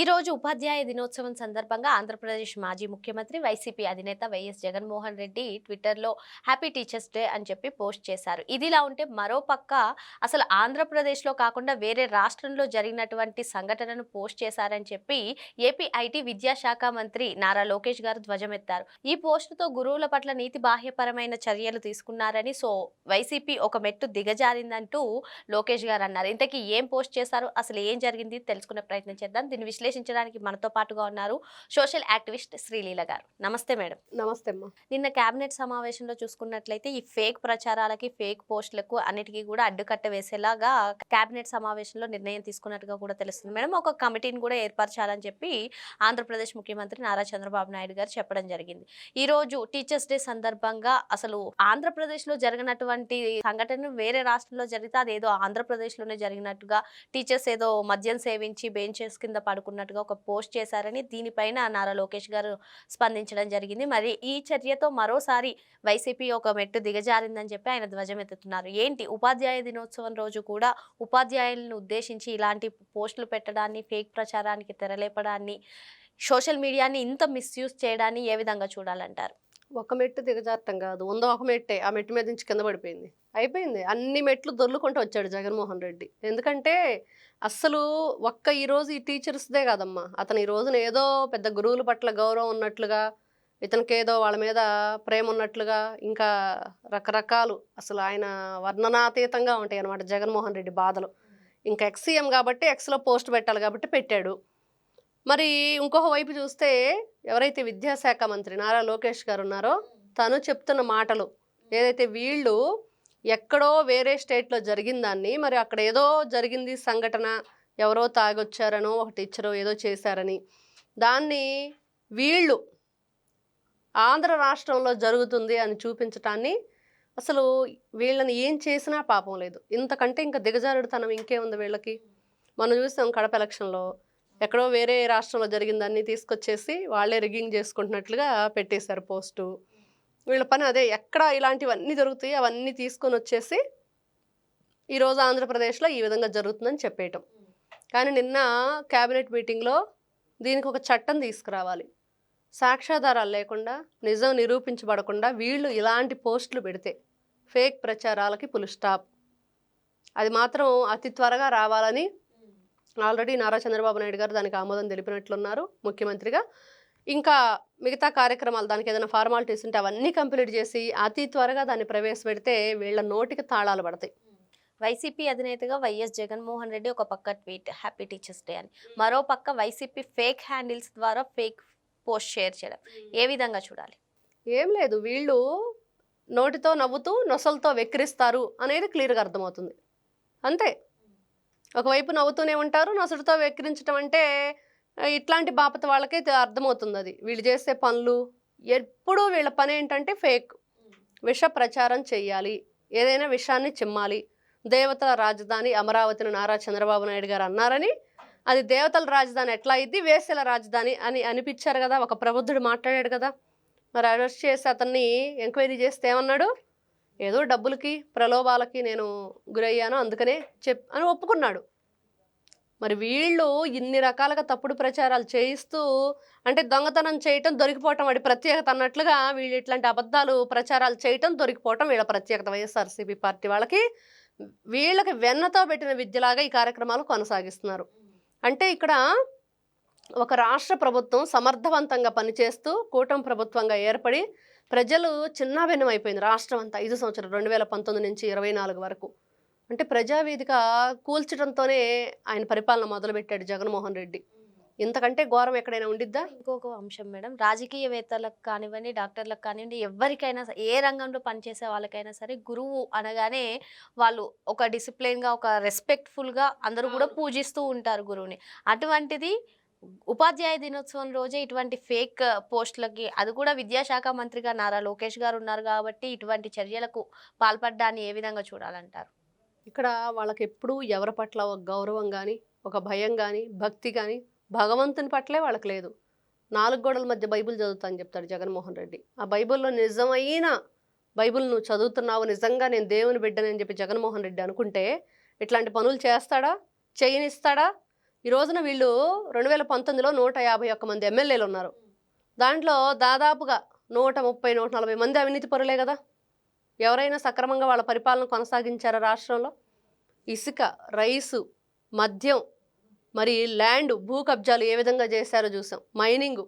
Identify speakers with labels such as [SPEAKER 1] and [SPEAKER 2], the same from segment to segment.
[SPEAKER 1] ఈ రోజు ఉపాధ్యాయ దినోత్సవం సందర్భంగా ఆంధ్రప్రదేశ్ మాజీ ముఖ్యమంత్రి వైసీపీ అధినేత వైఎస్ జగన్మోహన్ రెడ్డి ట్విట్టర్లో హ్యాపీ టీచర్స్ డే అని చెప్పి పోస్ట్ చేశారు. ఇదిలా ఉంటే మరో పక్క అసలు ఆంధ్రప్రదేశ్లో కాకుండా వేరే రాష్ట్రంలో జరిగినటువంటి సంఘటనను పోస్ట్ చేశారని చెప్పి ఏపీ ఐటీ విద్యాశాఖ మంత్రి నారా లోకేష్ గారు ధ్వజమెత్తారు. ఈ పోస్టుతో గురువుల పట్ల నీతి బాహ్యపరమైన చర్యలు తీసుకున్నారని సో వైసీపీ ఒక మెట్టు దిగజారిందంటూ లోకేష్ గారు అన్నారు. ఇంతకీ ఏం పోస్ట్ చేశారు? అసలు ఏం జరిగింది? తెలుసుకునే ప్రయత్నం చేద్దాం. దీని విశ్లేషించడానికి మనతో పాటుగా ఉన్నారు సోషల్ యాక్టివిస్ట్ శ్రీలీల గారు. నమస్తే మేడం.
[SPEAKER 2] నమస్తే అమ్మా.
[SPEAKER 1] నిన్న కేబినెట్ సమావేశంలో చూసుకున్నట్లయితే ఈ ఫేక్ ప్రచారాలకి ఫేక్ పోస్టులకు అన్నిటికీ కూడా అడ్డుకట్ట వేసేలాగా కేబినెట్ సమావేశంలో నిర్ణయం తీసుకున్నట్టుగా కూడా తెలుస్తుంది మేడం. ఒక కమిటీని కూడా ఏర్పరచాలని చెప్పి ఆంధ్రప్రదేశ్ ముఖ్యమంత్రి నారా చంద్రబాబు నాయుడు గారు చెప్పడం జరిగింది. ఈ రోజు టీచర్స్ డే సందర్భంగా అసలు ఆంధ్రప్రదేశ్లో జరిగినటువంటి సంఘటన వేరే రాష్ట్రంలో జరిగితే అదేదో ఆంధ్రప్రదేశ్లోనే జరిగినట్టుగా టీచర్స్ ఏదో మద్యం సేవించి బెంచెస్ కింద పడుకున్నట్టుగా ఒక పోస్ట్ చేశారని దీనిపైన నారా లోకేష్ గారు స్పందించడం జరిగింది. మరి ఈ చర్యతో మరోసారి వైసీపీ ఒక మెట్టు దిగజారిందని చెప్పి ఆయన ధ్వజమెత్తుతున్నారు ఏంటి? ఉపాధ్యాయ దినోత్సవం రోజు కూడా ఉపాధ్యాయులను ఉద్దేశించి ఇలాంటి పోస్టులు పెట్టడాన్ని ఫేక్ ప్రచారానికి తెరలేపడాన్ని సోషల్ మీడియాని ఇంత మిస్యూజ్ చేయడాన్ని ఏ విధంగా చూడాలంటారు?
[SPEAKER 2] ఒక మెట్టు దిగజారటం కాదు. ఉందో ఒక మెట్టే. ఆ మెట్టు మీద నుంచి కింద పడిపోయింది. అయిపోయింది. అన్ని మెట్లు దొర్లుకుంటూ వచ్చాడు జగన్మోహన్ రెడ్డి. ఎందుకంటే అస్సలు ఒక్క ఈరోజు ఈ టీచర్స్దే కాదమ్మా. అతను ఈ రోజున ఏదో పెద్ద గురువుల పట్ల గౌరవం ఉన్నట్లుగా ఇతనికి ఏదో వాళ్ళ మీద ప్రేమ ఉన్నట్లుగా ఇంకా రకరకాలు అసలు ఆయన వర్ణనాతీతంగా ఉంటాయి అన్నమాట జగన్మోహన్ రెడ్డి బాధలు. ఇంకా ఎక్సీఎం కాబట్టి ఎక్స్లో పోస్ట్ పెట్టాలి కాబట్టి పెట్టాడు. మరి ఇంకొక వైపు చూస్తే ఎవరైతే విద్యాశాఖ మంత్రి నారా లోకేష్ గారు ఉన్నారో తను చెప్తున్న మాటలు ఏదైతే వీళ్ళు ఎక్కడో వేరే స్టేట్లో జరిగిన దాన్ని మరి అక్కడ ఏదో జరిగింది సంఘటన ఎవరో తాగొచ్చారనో ఒక టీచరో ఏదో చేశారని. దాన్ని వీళ్ళు ఆంధ్ర రాష్ట్రంలో జరుగుతుంది అని చూపించటాన్ని అసలు వీళ్ళని ఏం చేసినా పాపం లేదు. ఇంతకంటే ఇంకా దిగజారుడుతనం ఇంకేముంది వీళ్ళకి? మనం చూసాం కడప ఎలక్షన్లో ఎక్కడో వేరే రాష్ట్రంలో జరిగిందాన్ని తీసుకొచ్చేసి వాళ్ళే రిగ్గింగ్ చేసుకుంటున్నట్లుగా పెట్టేశారు పోస్టు. వీళ్ళ పని అదే ఎక్కడ ఇలాంటివన్నీ జరుగుతాయి అవన్నీ తీసుకొని వచ్చేసి ఈరోజు ఆంధ్రప్రదేశ్లో ఈ విధంగా జరుగుతుందని చెప్పేయటం. కానీ నిన్న క్యాబినెట్ మీటింగ్లో దీనికి ఒక చట్టం తీసుకురావాలి. సాక్ష్యాధారాలు లేకుండా నిజం నిరూపించబడకుండా వీళ్ళు ఇలాంటి పోస్టులు పెడితే ఫేక్ ప్రచారాలకి పులు స్టాప్. అది మాత్రం అతి త్వరగా రావాలని ఆల్రెడీ నారా చంద్రబాబు నాయుడు గారు దానికి ఆమోదం తెలిపినట్లున్నారు ముఖ్యమంత్రిగా. ఇంకా మిగతా కార్యక్రమాలు దానికి ఏదైనా ఫార్మాలిటీస్ ఉంటే అవన్నీ కంప్లీట్ చేసి అతి త్వరగా దాన్ని ప్రవేశపెడితే వీళ్ళ నోటికి తాళాలు పడతాయి.
[SPEAKER 1] వైసీపీ అధినేతగా వైఎస్ జగన్మోహన్ రెడ్డి ఒక పక్క ట్వీట్ హ్యాపీ టీచర్స్ డే అని. మరో పక్క వైసీపీ ఫేక్ హ్యాండిల్స్ ద్వారా ఫేక్ పోస్ట్ షేర్ చేయడం. ఏ విధంగా చూడాలి?
[SPEAKER 2] ఏం లేదు. వీళ్ళు నోటితో నవ్వుతూ నొసలతో వెక్కిరిస్తారు అనేది క్లియర్గా అర్థమవుతుంది. అంతే. ఒకవైపు నవ్వుతూనే ఉంటారు నొసటితో వెక్కిరించడం అంటే ఇట్లాంటి బాపత వాళ్ళకే అర్థమవుతుంది అది వీళ్ళు చేసే పనులు ఎప్పుడూ వీళ్ళ పని ఏంటంటే ఫేక్. విష ప్రచారం చెయ్యాలి ఏదైనా విషయాన్ని చిమ్మాలి. దేవతల రాజధాని అమరావతిని నారా చంద్రబాబు నాయుడు గారు అన్నారని అది దేవతల రాజధాని ఎట్లా అయింది వేసల రాజధాని అని అనిపించారు కదా ఒక ప్రబుద్ధుడు మాట్లాడాడు కదా. మరి అరెస్ట్ చేసి అతన్ని ఎంక్వైరీ చేస్తే ఏమన్నాడు? ఏదో డబ్బులకి ప్రలోభాలకి నేను గురయ్యాను అందుకనే చెప్ అని ఒప్పుకున్నాడు. మరి వీళ్ళు ఇన్ని రకాలుగా తప్పుడు ప్రచారాలు చేయిస్తూ అంటే దొంగతనం చేయటం దొరికిపోవటం వాడి ప్రత్యేకత అన్నట్లుగా వీళ్ళు ఇట్లాంటి అబద్ధాలు ప్రచారాలు చేయటం దొరికిపోవటం వీళ్ళ ప్రత్యేకత. వైఎస్ఆర్సీపీ పార్టీ వాళ్ళకి వీళ్ళకి వెన్నతో పెట్టిన విద్యలాగా ఈ కార్యక్రమాలు కొనసాగిస్తున్నారు. అంటే ఇక్కడ ఒక రాష్ట్ర ప్రభుత్వం సమర్థవంతంగా పనిచేస్తూ కూటమి ప్రభుత్వంగా ఏర్పడి ప్రజలు చిన్నాభిన్నం అయిపోయింది రాష్ట్రం అంతా ఐదు సంవత్సరాలు రెండు వేల పంతొమ్మిది నుంచి ఇరవై నాలుగు వరకు. అంటే ప్రజావేదిక కూల్చడంతోనే ఆయన పరిపాలన మొదలుపెట్టాడు జగన్మోహన్ రెడ్డి. ఇంతకంటే ఘోరం ఎక్కడైనా ఉండిద్దా?
[SPEAKER 1] ఇంకొక అంశం మేడం రాజకీయవేత్తలకు కానివ్వండి డాక్టర్లకు కానివ్వండి ఎవరికైనా ఏ రంగంలో పనిచేసే వాళ్ళకైనా సరే గురువు అనగానే వాళ్ళు ఒక డిసిప్లిన్గా ఒక రెస్పెక్ట్ఫుల్గా అందరూ కూడా. పూజిస్తూ ఉంటారు గురువుని. అటువంటిది ఉపాధ్యాయ దినోత్సవం రోజే ఇటువంటి ఫేక్ పోస్టులకి అది కూడా విద్యాశాఖ మంత్రిగా నారా లోకేష్ గారు ఉన్నారు కాబట్టి ఇటువంటి చర్యలకు పాల్పడ్డాన్ని ఏ విధంగా చూడాలంటారు?
[SPEAKER 2] ఇక్కడ వాళ్ళకి ఎప్పుడూ ఎవరి పట్ల ఒక గౌరవం కానీ ఒక భయం కానీ భక్తి కానీ భగవంతుని పట్లే వాళ్ళకి లేదు. నాలుగు గోడల మధ్య బైబిల్ చదువుతాను చెప్తాడు జగన్మోహన్ రెడ్డి. ఆ బైబిల్లో నిజమైన బైబిల్ నువ్వు చదువుతున్నావు నిజంగా నేను దేవుని బిడ్డనని చెప్పి జగన్మోహన్ రెడ్డి అనుకుంటే ఇట్లాంటి పనులు చేస్తాడా? చేయనిస్తాడా? ఈ రోజున వీళ్ళు రెండు వేల పంతొమ్మిదిలో నూట యాభై ఒక్క మంది ఎమ్మెల్యేలు ఉన్నారు. దాంట్లో దాదాపుగా నూట ముప్పై నూట నలభై మంది అవినీతి పరులే కదా. ఎవరైనా సక్రమంగా వాళ్ళ పరిపాలన కొనసాగించారా రాష్ట్రంలో? ఇసుక రైసు మద్యం మరి ల్యాండ్ భూ కబ్జాలు ఏ విధంగా చేశారో చూసాం. మైనింగ్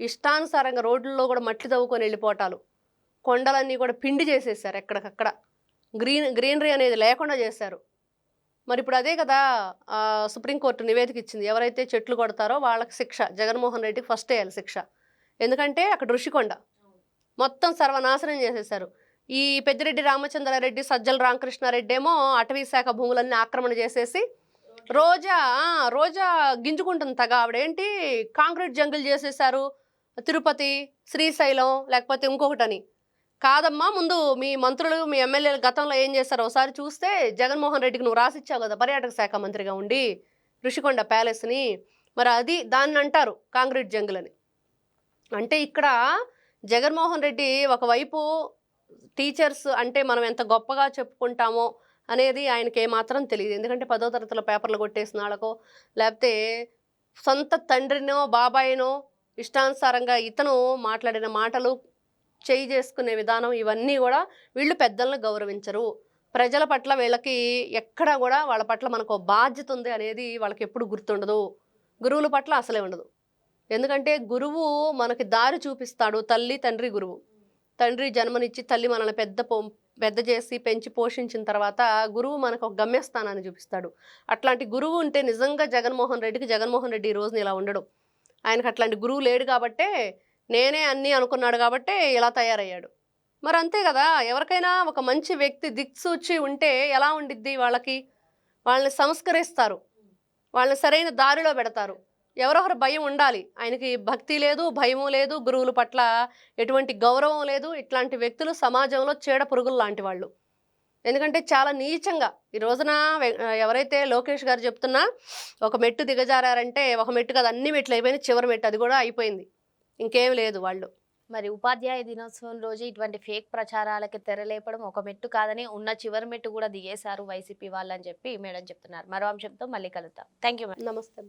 [SPEAKER 2] ఇష్టానుసారంగా రోడ్లలో కూడా మట్టి తవ్వుకొని వెళ్ళిపోవటాలు కొండలన్నీ కూడా పిండి చేసేసారు ఎక్కడికక్కడ. గ్రీన్ గ్రీనరీ అనేది లేకుండా చేశారు. మరి ఇప్పుడు అదే కదా సుప్రీంకోర్టు నివేదిక ఇచ్చింది. ఎవరైతే చెట్లు కొడతారో వాళ్ళకి శిక్ష. జగన్మోహన్ రెడ్డికి ఫస్ట్ వేయాలి శిక్ష. ఎందుకంటే అక్కడ ఋషికొండ మొత్తం సర్వనాశనం చేసేశారు. ఈ పెద్దిరెడ్డి రామచంద్రారెడ్డి సజ్జల రామకృష్ణారెడ్డి ఏమో అటవీ శాఖ భూములన్నీ ఆక్రమణ చేసేసి రోజా రోజా గింజుకుంటుంది తగ. ఆవిడేంటి? కాంక్రీట్ జంగిల్ చేసేసారు తిరుపతి శ్రీశైలం లేకపోతే ఇంకొకటని. కాదమ్మా ముందు మీ మంత్రులు మీ ఎమ్మెల్యేలు గతంలో ఏం చేశారో ఒకసారి చూస్తే జగన్మోహన్ రెడ్డికి నువ్వు రాసిచ్చావు కదా పర్యాటక శాఖ మంత్రిగా ఉండి ఋషికొండ ప్యాలెస్ని. మరి అది దాన్ని అంటారు కాంక్రీట్ జంగుల్ అని. అంటే ఇక్కడ జగన్మోహన్ రెడ్డి ఒకవైపు టీచర్స్ అంటే మనం ఎంత గొప్పగా చెప్పుకుంటామో అనేది ఆయనకి ఏమాత్రం తెలియదు. ఎందుకంటే పదో తరగతిలో పేపర్లు కొట్టేసిన వాళ్ళకో లేకపోతే సొంత తండ్రినో బాబాయినో ఇష్టానుసారంగా ఇతను మాట్లాడిన మాటలు చేయి చేసుకునే విధానం ఇవన్నీ కూడా వీళ్ళు పెద్దలను గౌరవించరు. ప్రజల పట్ల వీళ్ళకి ఎక్కడ కూడా వాళ్ళ పట్ల మనకు బాధ్యత ఉంది అనేది వాళ్ళకి ఎప్పుడు గుర్తుండదు. గురువుల పట్ల అసలే ఉండదు. ఎందుకంటే గురువు మనకి దారి చూపిస్తాడు తల్లి తండ్రి గురువు. తండ్రి జన్మనిచ్చి తల్లి మనల్ని పెద్ద పో పెద్ద చేసి పెంచి పోషించిన తర్వాత గురువు మనకు ఒక గమ్యస్థానాన్ని చూపిస్తాడు. అట్లాంటి గురువు ఉంటే నిజంగా జగన్మోహన్ రెడ్డికి జగన్మోహన్ రెడ్డి ఈ రోజున ఇలా ఉండడు. ఆయనకు అట్లాంటి గురువు లేడు కాబట్టే నేనే అన్నీ అనుకున్నాడు కాబట్టే ఇలా తయారయ్యాడు. మరి అంతే కదా ఎవరికైనా ఒక మంచి వ్యక్తి దిక్సూచి ఉంటే ఎలా ఉండిద్ది వాళ్ళకి? వాళ్ళని సంస్కరిస్తారు. వాళ్ళని సరైన దారిలో పెడతారు. ఎవరొకరు భయం ఉండాలి. ఆయనకి భక్తి లేదు భయము లేదు గురువుల పట్ల ఎటువంటి గౌరవం లేదు. ఇట్లాంటి వ్యక్తులు సమాజంలో చీడ పురుగులు లాంటి వాళ్ళు. ఎందుకంటే చాలా నీచంగా ఈ రోజున ఎవరైతే లోకేష్ గారు చెప్తున్నా ఒక మెట్టు దిగజారారంటే ఒక మెట్టు కదా అన్ని మెట్లు అయిపోయినాయి. చివరి మెట్టు అది కూడా అయిపోయింది. ఇంకేం లేదు వాళ్ళు.
[SPEAKER 1] మరి ఉపాధ్యాయ దినోత్సవం రోజు ఇటువంటి ఫేక్ ప్రచారాలకి తెరలేపడం ఒక మెట్టు కాదని ఉన్న చివరి మెట్టు కూడా దిగేశారు వైసీపీ వాళ్ళని చెప్పి మేడం చెప్తున్నారు. మరో అంశంతో మళ్ళీ కలుద్దాం. థ్యాంక్ యూ
[SPEAKER 2] నమస్తే.